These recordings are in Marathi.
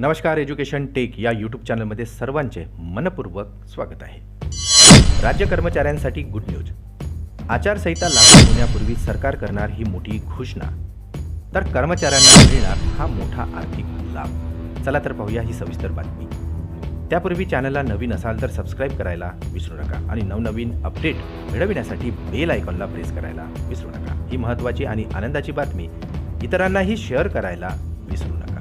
नमस्कार एज्युकेशन टेक या यूट्यूब चॅनलमध्ये सर्वांचे मनपूर्वक स्वागत आहे. राज्य कर्मचाऱ्यांसाठी गुड न्यूज. आचारसंहिता लागू होण्यापूर्वी सरकार करणार ही मोठी घोषणा. तर कर्मचाऱ्यांना मिळणार हा मोठा आर्थिक लाभ. चला तर पाहूया ही सविस्तर बातमी. त्यापूर्वी चॅनलला नवीन असाल तर सबस्क्राईब करायला विसरू नका आणि नवनवीन अपडेट मिळविण्यासाठी बेल आयकॉनला प्रेस करायला विसरू नका. ही महत्त्वाची आणि आनंदाची बातमी इतरांनाही शेअर करायला विसरू नका.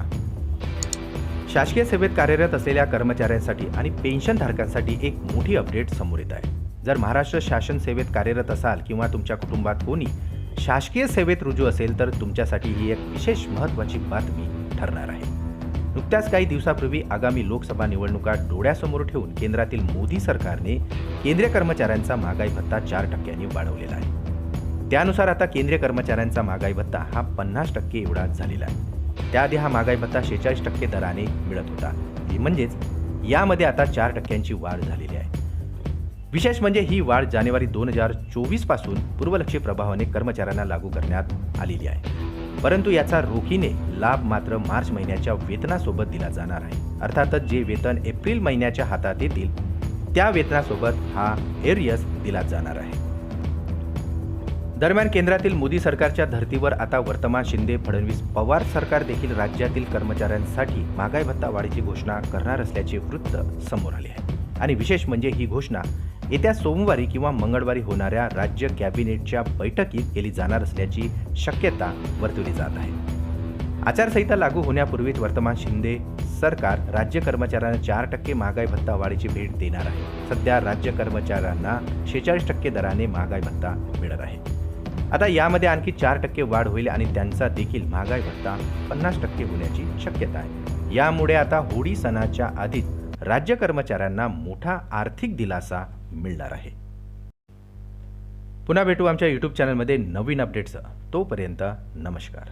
शासकीय सेवेत कार्यरत असलेल्या कर्मचाऱ्यांसाठी आणि पेन्शनधारकांसाठी एक मोठी अपडेट समोर येत आहे. जर महाराष्ट्र शासन सेवेत कार्यरत असाल किंवा तुमच्या कुटुंबात कोणी शासकीय सेवेत रुजू असेल तर तुमच्यासाठी ही एक विशेष महत्त्वाची बातमी ठरणार आहे. नुकत्याच काही दिवसापूर्वी आगामी लोकसभा निवडणुका डोळ्यासमोर ठेवून केंद्रातील मोदी सरकारने केंद्रीय कर्मचाऱ्यांचा महागाई भत्ता चार टक्क्यांनी वाढवलेला आहे. त्यानुसार आता केंद्रीय कर्मचाऱ्यांचा महागाई भत्ता हा पन्नास टक्के एवढा झालेला आहे. त्याआधी हा महागाई भत्ता शेहेचाळीस टक्के दराने मिळत होता. म्हणजेच यामध्ये आता चार टक्क्यांची वाढ झालेली आहे. विशेष म्हणजे ही वाढ जानेवारी दोन हजार चोवीसपासून पूर्वलक्षी प्रभावाने कर्मचाऱ्यांना लागू करण्यात आलेली आहे. परंतु याचा रोखीने लाभ मात्र मार्च महिन्याच्या वेतनासोबत दिला जाणार आहे. अर्थातच जे वेतन एप्रिल महिन्याच्या हातात येतील त्या वेतनासोबत हा एरियस दिला जाणार आहे. दरम्यान केंद्रातील मोदी सरकारच्या धर्तीवर आता वर्तमान शिंदे फडणवीस पवार सरकार देखील राज्यातील कर्मचाऱ्यांसाठी महागाई भत्ता वाढीची घोषणा करणार असल्याचे वृत्त समोर आले आहे. आणि विशेष म्हणजे ही घोषणा येत्या सोमवारी किंवा मंगळवारी होणाऱ्या राज्य कॅबिनेटच्या बैठकीत केली जाणार असल्याची शक्यता वर्तवली जात आहे. आचारसंहिता लागू होण्यापूर्वीच वर्तमान शिंदे सरकार राज्य कर्मचाऱ्यांना चार टक्के महागाई भत्ता वाढीची भेट देणार आहे. सध्या राज्य कर्मचाऱ्यांना शेहेचाळीस टक्के दराने महागाई भत्ता मिळत आहे. आता यामध्ये आणखी चार टक्के वाढ होईल आणि त्यांचा देखील महागाई भत्ता पन्नास टक्के होण्याची शक्यता आहे. यामुळे आता होळी सणाच्या आधीच राज्य कर्मचाऱ्यांना मोठा आर्थिक दिलासा मिळणार आहे. पुन्हा भेटू आमच्या यूट्यूब चॅनलमध्ये नवीन अपडेट्ससह तोपर्यंत नमस्कार.